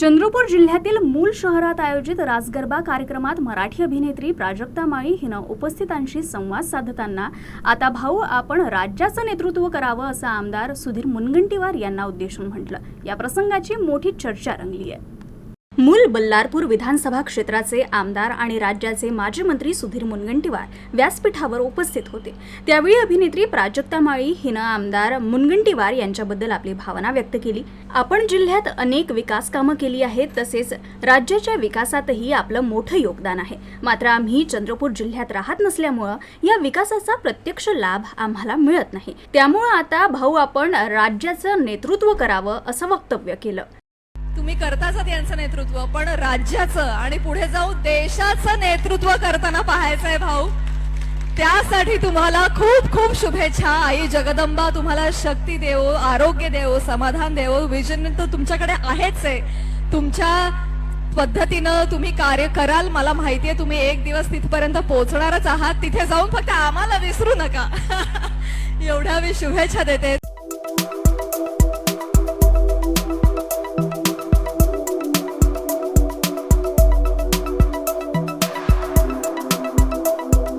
चंद्रपूर जिल्ह्यातील मूल शहरात आयोजित रासगरबा कार्यक्रमात मराठी अभिनेत्री प्राजक्ता माळी हिनं उपस्थितांशी संवाद साधताना आता भाऊ आपण राज्याचं नेतृत्व करावं असं आमदार सुधीर मुनगंटीवार यांना उद्देशून म्हटलं. या प्रसंगाची मोठी चर्चा रंगली आहे. मूल बल्लारपूर विधानसभा क्षेत्राचे आमदार आणि राज्याचे माजी मंत्री सुधीर मुनगंटीवार व्यासपीठावर उपस्थित होते. त्यावेळी अभिनेत्री प्राजक्ता माळी हिनं आमदार मुनगंटीवार यांच्याबद्दल आपली भावना व्यक्त केली. आपण जिल्ह्यात अनेक विकास कामं केली आहेत तसेच राज्याच्या विकासातही आपलं मोठं योगदान आहे. मात्र आम्ही चंद्रपूर जिल्ह्यात राहत नसल्यामुळं या विकासाचा प्रत्यक्ष लाभ आम्हाला मिळत नाही. त्यामुळं आता भाऊ आपण राज्याचं नेतृत्व करावं असं वक्तव्य केलं. तुम्ही करताच यांचं नेतृत्व पण राज्याचं आणि पुढे जाऊन देशाचं नेतृत्व करताना पाहायचंय भाऊ. त्यासाठी तुम्हाला खूप खूप शुभेच्छा. आई जगदंबा तुम्हाला शक्ती देवो आरोग्य देवो समाधान देवो. विजन तर तुमच्याकडे आहेच आहे. तुमच्या पद्धतीनं तुम्ही कार्य कराल मला माहितीये तुम्ही एक दिवस तिथपर्यंत पोहोचणारच आहात. तिथे जाऊन फक्त आम्हाला विसरू नका. एवढ्या मी शुभेच्छा देते.